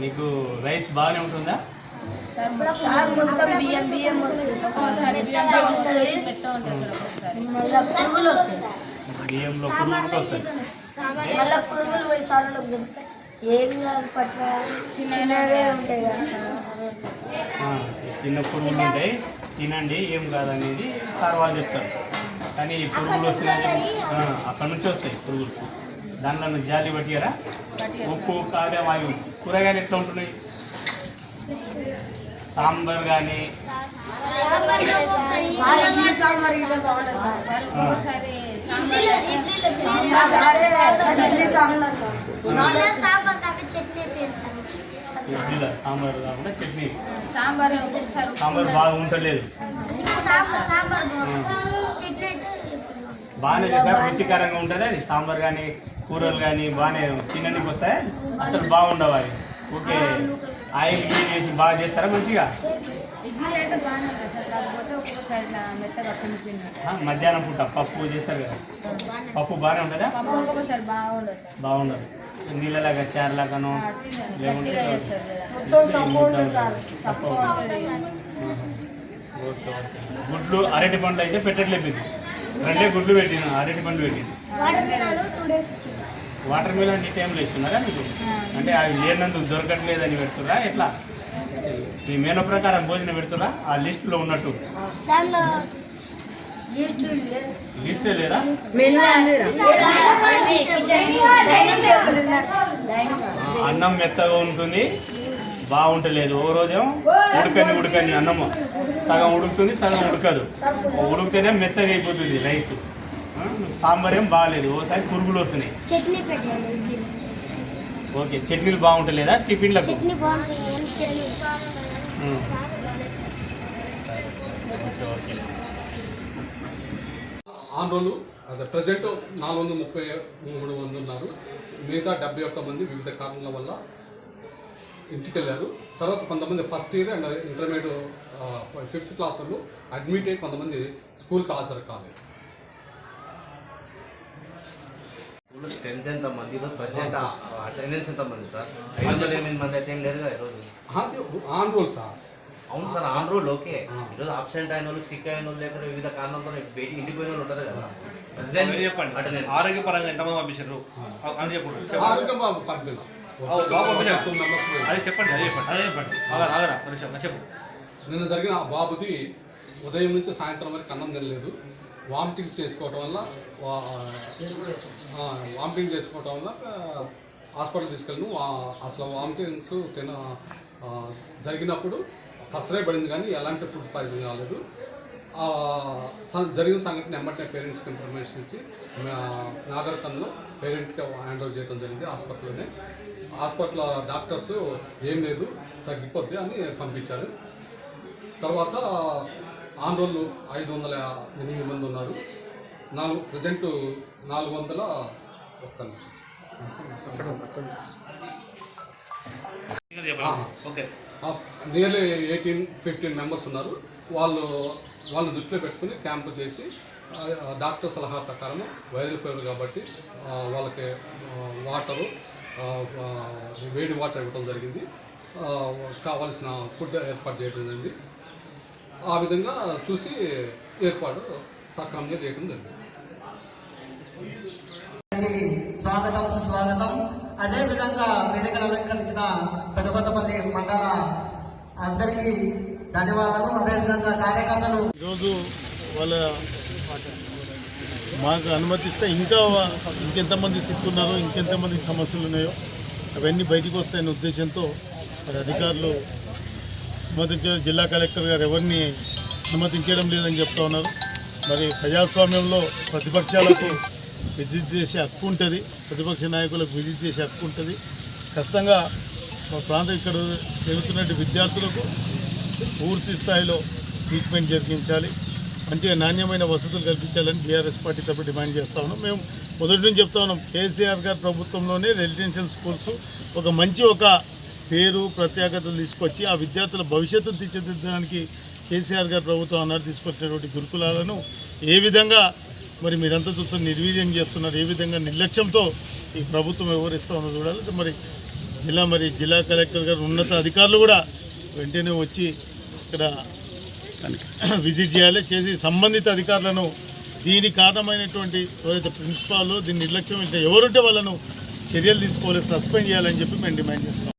మీకు రైస్ బాగానే ఉంటుందా? సార్ మొత్తం బియ్యం బియ్యం బియ్యంలో పురుగులు వస్తాయి. మళ్ళా పురుగులు పోయి సార్లకు దొరుకుతాయి ఏం కాదు పట్ల చిన్నవే ఉంటాయి. కదా. సార్ ఆ, చిన్న పురుగులు ఉంటాయి. తినండి ఏం కాదనేది సార్ వాళ్ళు చెప్తారు. కానీ ఈ పురుగులు వస్తున్నాయి. ఆ, అక్కడ నుంచి వస్తాయి పురుగులు. దాంట్లో జాలి పట్టియరా? ఉప్పు కారం అవి కూరగాయలు ఎట్లా ఉంటున్నాయి? సాంబార్ కానీ సాంబార్ కాకుండా చట్నీ. సాంబార్ సాంబార్. బాగా ఉంటలేదు సాంబార్ సాంబార్ చట్నీ అయితే బాగానే చేసారు రుచికరంగా ఉంటుంది. అది సాంబార్ కానీ కూరలు కానీ బాగానే తినడానికి వస్తాయి? అసలు బాగుండవు అవి ఓకే. ఆయిల్ గీల్ వేసి బాగా చేస్తారా మంచిగా? మధ్యాహ్నం పూట పప్పు చేస్తారు కదా. పప్పు బాగానే ఉంటుందా? బాగుండదు. నీళ్ళలాగా చారులాగాను లేకుంటే గుడ్లు అరటి పండు అయితే పెట్టట్లేదు. రెండే గుడ్లు పెట్టిన అరటి పండు పెట్టింది వాటర్ మిలన్ ఈ టైంలో ఇస్తున్నారా మీకు అంటే అవి లేనందుకు దొరకట్లేదని పెడుతురా ఎట్లా? మీ మేన ప్రకారం భోజనం పెడుతురా ఆ లిస్టులో ఉన్నట్టు. లీస్ట్ లేదు? అన్నం మెత్తగా ఉంటుంది. బాగుంటలేదు. ఓ రోజేమో ఉడకని ఉడకని అన్నము. సగం ఉడుకుతుంది సగం ఉడకదు. ఉడికితేనే మెత్తగా అయిపోతుంది రైస్. సాంబార్ ఏం బాగాలేదు ఓసారి పురుగులు వస్తున్నాయి. చట్నీ పెట్టాలి ఇడ్లీ. ఓకే చట్నీలు బాగుంటలేదా? టిఫిన్లకు? ఓకే ఆంధ్రోలు అదే ప్రజెంట్ నాలుగు వందల ముప్పై మూడు మంది ఉన్నారు. మిగతా డెబ్బై ఒక్క మంది వివిధ కారణాల వల్ల ఇంటికి వెళ్ళారు తర్వాత కొంతమంది first year and intermediate fifth class వాళ్ళు అడ్మిట్ అయ్యి కొంతమంది స్కూల్కి హాజరు కాలేదు. స్ట్రెంత్ ఎంత మంది ప్రజెంట్ అటెండెన్స్ ఎంత మంది సార్. ఐదు వందల ఎనిమిది మంది అయితే ఏం లేరు కదా ఈరోజు ఆన్ రోల్ సార్. అవును సార్ ఆన్ రోల్ ఓకే. ఈరోజు అబ్సెంట్ అయిన వాళ్ళు సిక్ అయిన వాళ్ళు లేకపోతే వివిధ కారణాలతో బయటికి ఇంటికి పోయిన వాళ్ళు ఉంటారు కదా. చెప్పండి. ఆరోగ్యపరంగా ఎంతమంది పంపించారు? అని చెప్పండి. అదే చెప్పండి అదే చెప్పండి అదే చెప్పండి. ఆగరా ఆగరా ఒక నిమిషం, చెప్పు నిన్న జరిగిన బాబుది ఉదయం నుంచి సాయంత్రం వరకు అన్నం తినలేదు. వామిటింగ్స్ చేసుకోవటం వల్ల వామిటింగ్ చేసుకోవటం వల్ల హాస్పిటల్ తీసుకెళ్ళను అసలు వామిటింగ్స్ తిన జరిగినప్పుడు కసరే పడింది కానీ ఎలాంటి ఫుడ్ పాయిజన్ కాలేదు. జరిగిన సంఘటన ఎమ్మటే పేరెంట్స్కి ఇన్ఫర్మేషన్ ఇచ్చి నాగరికంలో పేరెంట్కి హ్యాండ్ ఓవర్ చేయడం జరిగింది హాస్పిటల్లోనే. హాస్పిటల్ డాక్టర్స్ ఏం లేదు తగ్గిపోద్ది అని పంపించారు. తర్వాత ఆంధ్రోళ్ళు ఐదు వందల ఎనిమిది మంది ఉన్నారు. నాలుగు ప్రజెంట్ నాలుగు వందల ఒక్క నిమిషం. Okay. Nearly eighteen fifteen members ఉన్నారు. వాళ్ళు వాళ్ళని దృష్టిలో పెట్టుకుని క్యాంపు చేసి డాక్టర్ సలహా ప్రకారం వైరల్ ఫీవర్ కాబట్టి వాళ్ళకి వాటరు వేడి వాటర్ ఇవ్వడం జరిగింది. కావాల్సిన ఫుడ్ ఏర్పాటు చేయడం జరిగింది. ఆ విధంగా చూసి ఏర్పాటు సక్రమంగా చేయడం జరిగింది. స్వాగతం సుస్వాగతం. అదే విధంగా వేదికను అలంకరించిన పెదకొత్తపల్లి మండల అందరికీ ధన్యవాదాలు. అదేవిధంగా కార్యకర్తలు ఈరోజు వాళ్ళ మాకు అనుమతిస్తే ఇంకా ఇంకెంతమంది సిక్కున్నారో ఇంకెంతమందికి సమస్యలు ఉన్నాయో అవన్నీ బయటికి వస్తాయనే ఉద్దేశంతో మరి అధికారులు అనుమతించడం జిల్లా కలెక్టర్ గారు ఎవరిని అనుమతించడం లేదని చెప్తా ఉన్నారు. మరి ప్రజాస్వామ్యంలో ప్రతిపక్షాలకు విజిట్ చేసే హక్కు ఉంటుంది. ప్రతిపక్ష నాయకులకు విజిట్ చేసే హక్కు ఉంటుంది. ఖచ్చితంగా మా ప్రాంతం ఇక్కడ జరుగుతున్న విద్యార్థులకు పూర్తి స్థాయిలో ట్రీట్మెంట్ జరిగించాలి. మంచిగా నాణ్యమైన వసతులు కల్పించాలని బీఆర్ఎస్ పార్టీ తరపు డిమాండ్ చేస్తా ఉన్నాం. మేము మొదటి నుంచి చెప్తా ఉన్నాం కేసీఆర్ గారి ప్రభుత్వంలోనే రెసిడెన్షియల్ స్కూల్స్ ఒక మంచి ఒక పేరు ప్రత్యేకతలు తీసుకొచ్చి ఆ విద్యార్థుల భవిష్యత్తును తీర్చిదిద్దడానికి కేసీఆర్ గారి ప్రభుత్వం అన్నారు తీసుకొచ్చినటువంటి గురుకులాలను ఏ విధంగా మరి మీరంతా చూస్తున్న నిర్వీర్యం చేస్తున్నారు ఏ విధంగా నిర్లక్ష్యంతో ఈ ప్రభుత్వం వివరిస్తూ ఉన్నది చూడాలి. మరి జిల్లా మరి జిల్లా కలెక్టర్ గారు ఉన్నత అధికారులు కూడా వెంటనే వచ్చి ఇక్కడ విజిట్ చేయాలి చేసి సంబంధిత అధికారులను దీని కారణమైనటువంటి ఎవరైతే ప్రిన్సిపాల్ దీన్ని నిర్లక్ష్యం ఎవరుంటే వాళ్ళను చర్యలు తీసుకోవాలి సస్పెండ్ చేయాలని చెప్పి మేము డిమాండ్ చేస్తాం